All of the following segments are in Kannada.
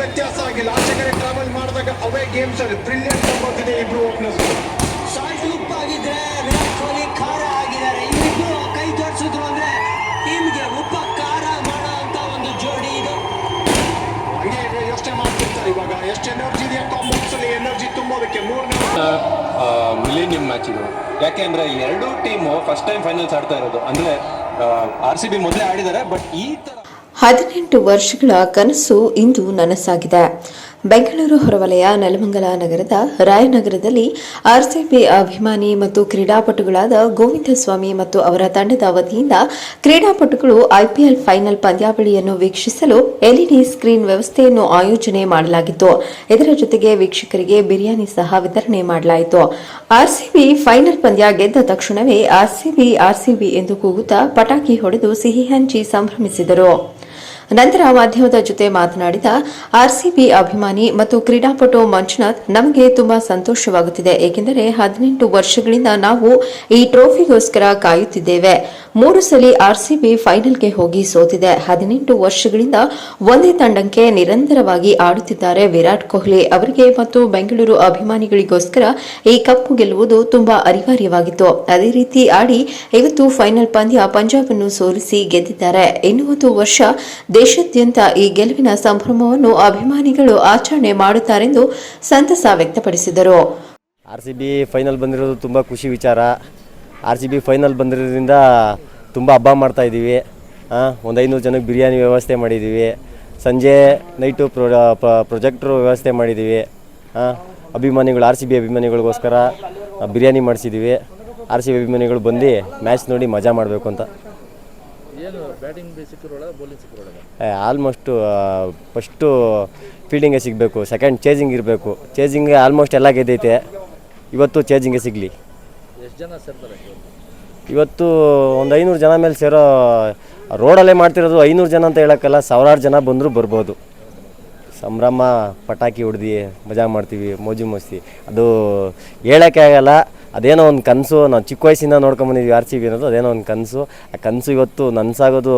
ವ್ಯತ್ಯಾಸ ಆಗಿಲ್ಲ. ಆಚೆ ಕಡೆ ಟ್ರಾವೆಲ್ ಮಾಡಿದಾಗ ಅವೇ ಗೇಮ್ಸ್ ಅಲ್ಲಿ ಬ್ರಿಲಿಯಂಟ್ ಬಂದಿದೆ ಇಬ್ರು ಓಪನರ್ಸ್ ಸಾಲ್ಟ್ ಉಪ್ಪಾಗಿದ್ರೆ ವಿರಾಟ್ ಕೊಹ್ಲಿ ಖಾರ ಆಗಿದ್ದಾರೆ. ಇವ್ರಿಬ್ರು ಕೈ ಜೋಡಿಸಿದ್ರು ಅಂದ್ರೆ ಟೀಮ್ಗೆ ಉಪ್ಪ ಖಾರ ಮಾಡೋ ಅಂತ ಒಂದು ಜೋಡಿ ಇದು. ಹಂಗೆ ಯೋಚನೆ ಮಾಡ್ತಿರ್ತಾರೆ ಇವಾಗ. ಎಷ್ಟು ಎನರ್ಜಿ ಇದೆಯಾ ಕಾಂಬಾಕ್ಸ್ ಅಲ್ಲಿ? ಎನರ್ಜಿ ತುಂಬೋದಕ್ಕೆ ಮೂರನೇ ಮಿಲೇನಿಯಂ ಮ್ಯಾಚ್ ಇದು. ಯಾಕೆಂದ್ರೆ ಎರಡು ಎರಡೂ ಟೀಮು ಫಸ್ಟ್ ಟೈಮ್ ಫೈನಲ್ಸ್ ಆಡ್ತಾ ಇರೋದು. ಅಂದ್ರೆ ಆರ್ ಸಿ ಬಿ ಮೊದಲೇ ಆಡಿದ್ದಾರೆ ಬಟ್ ಈ ತರ ಹದಿನೆಂಟು ವರ್ಷಗಳ ಕನಸು ಇಂದು ನನಸಾಗಿದೆ. ಬೆಂಗಳೂರು ಹೊರವಲಯ, ನೆಲಮಂಗಲ ನಗರದ ರಾಯನಗರದಲ್ಲಿ ಆರ್ಸಿಬಿ ಅಭಿಮಾನಿ ಮತ್ತು ಕ್ರೀಡಾಪಟುಗಳಾದ ಗೋವಿಂದ ಸ್ವಾಮಿ ಮತ್ತು ಅವರ ತಂಡದ ವತಿಯಿಂದ ಕ್ರೀಡಾಪಟುಗಳು ಐಪಿಎಲ್ ಫೈನಲ್ ಪಂದ್ಯಾವಳಿಯನ್ನು ವೀಕ್ಷಿಸಲು ಎಲ್ಇಡಿ ಸ್ಕ್ರೀನ್ ವ್ಯವಸ್ಥೆಯನ್ನು ಆಯೋಜನೆ ಮಾಡಲಾಗಿತ್ತು. ಇದರ ಜೊತೆಗೆ ವೀಕ್ಷಕರಿಗೆ ಬಿರಿಯಾನಿ ಸಹ ವಿತರಣೆ ಮಾಡಲಾಯಿತು. ಆರ್ಸಿಬಿ ಫೈನಲ್ ಪಂದ್ಯ ಗೆದ್ದ ತಕ್ಷಣವೇ ಆರ್ಸಿಬಿ ಆರ್ಸಿಬಿ ಎಂದು ಕೂಗುತ್ತಾ ಪಟಾಕಿ ಹೊಡೆದು ಸಿಹಿ ಹಂಚಿ ಸಂಭ್ರಮಿಸಿದರು. ನಂತರ ಮಾಧ್ಯಮದ ಜೊತೆ ಮಾತನಾಡಿದ ಆರ್ಸಿಬಿ ಅಭಿಮಾನಿ ಮತ್ತು ಕ್ರೀಡಾಪಟು ಮಂಜುನಾಥ್ ನಮಗೆ ತುಂಬಾ ಸಂತೋಷವಾಗುತ್ತಿದೆ. ಏಕೆಂದರೆ ಹದಿನೆಂಟು ವರ್ಷಗಳಿಂದ ನಾವು ಈ ಟ್ರೋಫಿಗೋಸ್ಕರ ಕಾಯುತ್ತಿದ್ದೇವೆ. ಮೂರು ಸಲ ಆರ್ಸಿಬಿ ಫೈನಲ್ಗೆ ಹೋಗಿ ಸೋತಿದೆ. ಹದಿನೆಂಟು ವರ್ಷಗಳಿಂದ ಒಂದೇ ತಂಡಕ್ಕೆ ನಿರಂತರವಾಗಿ ಆಡುತ್ತಿದ್ದಾರೆ ವಿರಾಟ್ ಕೊಹ್ಲಿ ಅವರಿಗೆ ಮತ್ತು ಬೆಂಗಳೂರು ಅಭಿಮಾನಿಗಳಿಗೋಸ್ಕರ ಈ ಕಪ್ಪು ಗೆಲ್ಲುವುದು ತುಂಬಾ ಅನಿವಾರ್ಯವಾಗಿತ್ತು. ಅದೇ ರೀತಿ ಆಡಿ ಇವತ್ತು ಫೈನಲ್ ಪಂದ್ಯ ಪಂಜಾಬ್ ಅನ್ನು ಸೋಲಿಸಿ ಗೆದ್ದಿದ್ದಾರೆ. ಇನ್ನೂ ವರ್ಷ ದೇಶಾದ್ಯಂತ ಈ ಗೆಲುವಿನ ಸಂಭ್ರಮವನ್ನು ಅಭಿಮಾನಿಗಳು ಆಚರಣೆ ಮಾಡುತ್ತಾರೆಂದು ಸಂತಸ ವ್ಯಕ್ತಪಡಿಸಿದರು. ಆರ್ ಸಿ ಬಿ ಫೈನಲ್ ಬಂದಿರೋದು ತುಂಬ ಖುಷಿ ವಿಚಾರ. ಆರ್ ಸಿ ಬಿ ಫೈನಲ್ ಬಂದಿರೋದ್ರಿಂದ ತುಂಬ ಹಬ್ಬ ಮಾಡ್ತಾ ಇದ್ದೀವಿ. ಒಂದು ಐನೂರು ಜನಕ್ಕೆ ಬಿರಿಯಾನಿ ವ್ಯವಸ್ಥೆ ಮಾಡಿದ್ದೀವಿ. ಸಂಜೆ ನೈಟು ಪ್ರೊ ಪ್ರೊಜೆಕ್ಟ್ರು ವ್ಯವಸ್ಥೆ ಮಾಡಿದ್ದೀವಿ. ಅಭಿಮಾನಿಗಳು, ಆರ್ ಸಿ ಬಿ ಅಭಿಮಾನಿಗಳಿಗೋಸ್ಕರ ಬಿರಿಯಾನಿ ಮಾಡಿಸಿದ್ದೀವಿ. ಆರ್ ಸಿ ಬಿ ಅಭಿಮಾನಿಗಳು ಬಂದು ಮ್ಯಾಚ್ ನೋಡಿ ಮಜಾ ಮಾಡಬೇಕು ಅಂತ. ಆಲ್ಮೋಸ್ಟು ಫಸ್ಟು ಫೀಲ್ಡಿಂಗೇ ಸಿಗಬೇಕು ಸೆಕೆಂಡ್ ಚೇಜಿಂಗ್ ಇರಬೇಕು. ಚೇಜಿಂಗ್ ಆಲ್ಮೋಸ್ಟ್ ಎಲ್ಲ ಗೆದ್ದೈತೆ. ಇವತ್ತು ಚೇಜಿಂಗೇ ಸಿಗಲಿ. ಇವತ್ತು ಒಂದು ಐನೂರು ಜನ ಮೇಲೆ ಸೇರೋ ರೋಡಲ್ಲೇ ಮಾಡ್ತಿರೋದು ಐನೂರು ಜನ ಅಂತ ಹೇಳೋಕ್ಕಲ್ಲ ಸಾವಿರಾರು ಜನ ಬಂದರೂ ಬರ್ಬೋದು. ಸಂಭ್ರಮ ಪಟಾಕಿ ಹೊಡೆದು ಮಜಾ ಮಾಡ್ತೀವಿ ಮೋಜು ಮಸ್ತಿ. ಅದು ಹೇಳೋಕ್ಕೆ ಆಗಲ್ಲ. ಅದೇನೋ ಒಂದು ಕನಸು ನಾವು ಚಿಕ್ಕ ವಯಸ್ಸಿಂದ ನೋಡ್ಕೊಂಬಂದಿದ್ವಿ ಆರ್ ಸಿ ಬಿ ಅನ್ನೋದು, ಅದೇನೋ ಒಂದು ಕನಸು. ಆ ಕನಸು ಇವತ್ತು ನನಸಾಗೋದು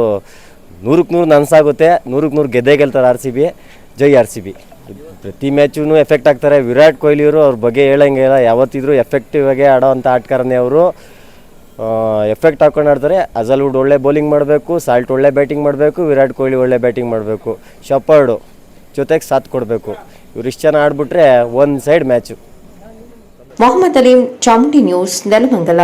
ನೂರಕ್ಕೆ ನೂರು ನನಸಾಗುತ್ತೆ ನೂರಕ್ಕೆ ನೂರು ಗೆದ್ದೇ ಗೆಲ್ತಾರೆ ಆರ್ ಸಿ ಬಿ ಜೈ ಆರ್ ಸಿ ಬಿ ಪ್ರತಿ ಮ್ಯಾಚೂ ಎಫೆಕ್ಟ್ ಆಗ್ತಾರೆ. ವಿರಾಟ್ ಕೊಹ್ಲಿಯವರು ಅವ್ರ ಬಗ್ಗೆ ಹೇಳೋಂಗಿಲ್ಲ ಯಾವತ್ತಿದ್ರೂ ಎಫೆಕ್ಟಿವ್ ಆಗಿ ಆಡೋ ಅಂಥ ಆಟಗಾರನೇ ಅವರು. ಎಫೆಕ್ಟ್ ಹಾಕೊಂಡು ಆಡ್ತಾರೆ. ಅಜಲ್ವುಡ್ ಒಳ್ಳೆ ಬೌಲಿಂಗ್ ಮಾಡಬೇಕು ಸಾಲ್ಟ್ ಒಳ್ಳೆ ಬ್ಯಾಟಿಂಗ್ ಮಾಡಬೇಕು, ವಿರಾಟ್ ಕೊಹ್ಲಿ ಒಳ್ಳೆ ಬ್ಯಾಟಿಂಗ್ ಮಾಡಬೇಕು. ಶಪರ್ಡು ಜೊತೆಗೆ ಸಾಥ್ ಕೊಡಬೇಕು. ಇವ್ರು ಇಷ್ಟು ಜನ ಆಡ್ಬಿಟ್ರೆ ಒಂದು side match Mohammed Aleem Chamundi news Nelamangala